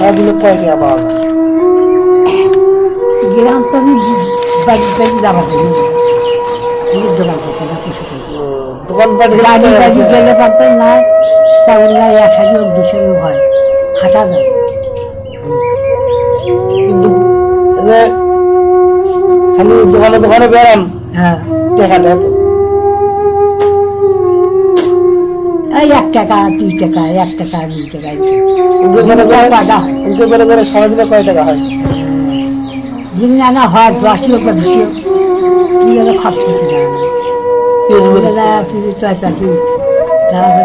সারাদিনে কয় টাকা পাওয়া যায় গ্রাম তো আমি বাড়ি বাড়ি যাব দোকান করতে না কিছু দোকান বাড়ি বাড়ি গেলে পারতাম না চাউল না এক হাজার দুশো হয় হাঁটা যায় খালি দোকানে দোকানে বেড়ান হ্যাঁ দেয় তো এই এক টাকা দুই টাকা এক টাকা দুই টাকা। কিন্তু বেড়ে ধরে টাকা। কয় হয়? হয় দশটিও বা বিশিও কি হলো খরচ করতে কি। তারপরে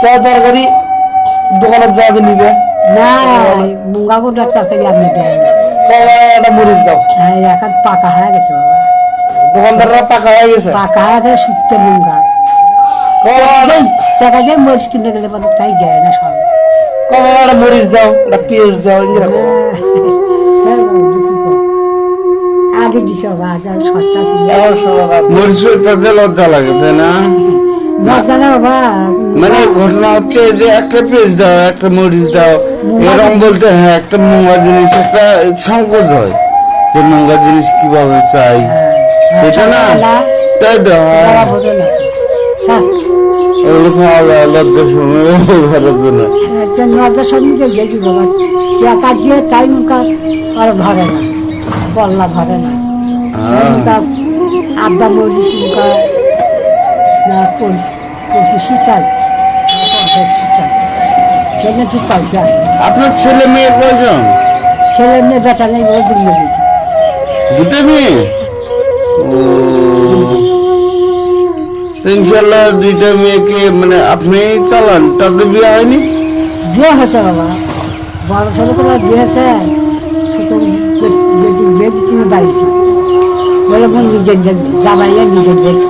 তো তরকারি দোকানের যাওয়া নিবে। না মুঙ্গা গোটার তরকারি আপনি দেন না। একটা মরিচ দাও। হ্যাঁ এখন পাকা হয়ে গেছে বাবা। দোকানদাররা পাকা হয়ে গেছে? পাকা হয়ে গেছে শুকতে মুঙ্গা। মরিচ কিনতে গেলে মানে তাই যায় না সব। কবে একটা মরিচ দাও একটা পেঁয়াজ দাও এরকম হ্যাঁ, কি করব? আগে দিছে বাবা সস্তা ছিল এখন শোনো না, মরিচ তাতে লজ্জা লাগে তাই না? লজ্জা না বাবা। মানে ঘটনা হচ্ছে যে একটা পেজ দাও একটা মরিচ দাও। এরকম বলতে হ্যাঁ একটা নোংরা জিনিস একটা সংকোচ হয়। যে নোংরা জিনিস কীভাবে চাই। হ্যাঁ, এটা না? তাই তো? খাওয়া যায় লজ্জা শুনে একটা দেখি বাবা টাকা দিয়ে তাই মুখা আর ধরে না পল্লা ধরে না। আব্বা মরিস মুখা না শীতাল শীতাল সেটা ঠিক পাইছে আপনার ছেলে মেয়ে কয়জন? ছেলে মেয়ে বেটা নেই বলে দুটো মেয়ে? ও। ইনশাল্লাহ দুইটা মেয়েকে মানে আপনি চালান তাদের বিয়ে হয়নি? বিয়ে হয়েছে বাবা। বড় ছেলে করে বিয়ে হয়েছে। বেটি তুমি বাড়িছি বলে বোন নিজের জামাইয়া নিজের দেখি।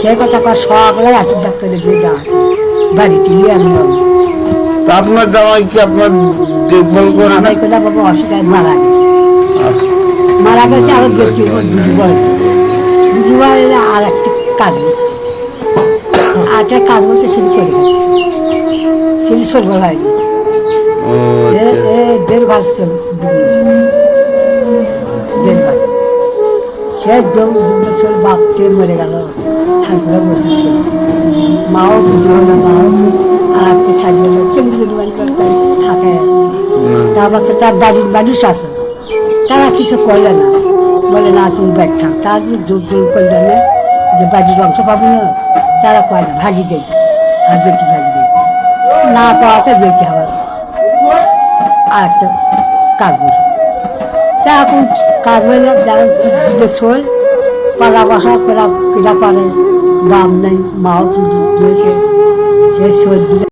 সেই কথা কর সকালে এত ডাক্তারে বিয়ে দেওয়া বাড়িতে গিয়ে আমি। আপনার জামাই কি আপনার দেখভাল করে জামাই করে বাবা অসুখায় মারা গেছে। আচ্ছা। মারা গেছে আবার দেখি দিদি বলে দিদি বলে আর একটা কাজ একটা কাজ বলতে সেটি করে। সরবরাহ এ আচ্ছা। এ দেড় ঘর চল ডুবলেছে দেড় ঘর সে বাপকে মরে গেল। হাঁকুড়া বসেছে মাও বুঝে হলো মাও আর একটা হলো থাকে। তারপর তো তার বাড়ির মানুষ আছে। তারা কিছু করলে না। বলে না তুমি ব্যাগ থাক। তার জোর জোর করলে না যে বাড়ির অংশ পাবো না। তারা কয় না ভাগি দেয় আর বেটি ভাগি দেয় না পাওয়াতে বেটি আবার আর একটা কাজ বসে তা এখন কাজ বলে দিকে শোয় পালা বসা পেলা পেলা পারে বাম নেই, মাও দিয়েছে। সে শোয় দিলে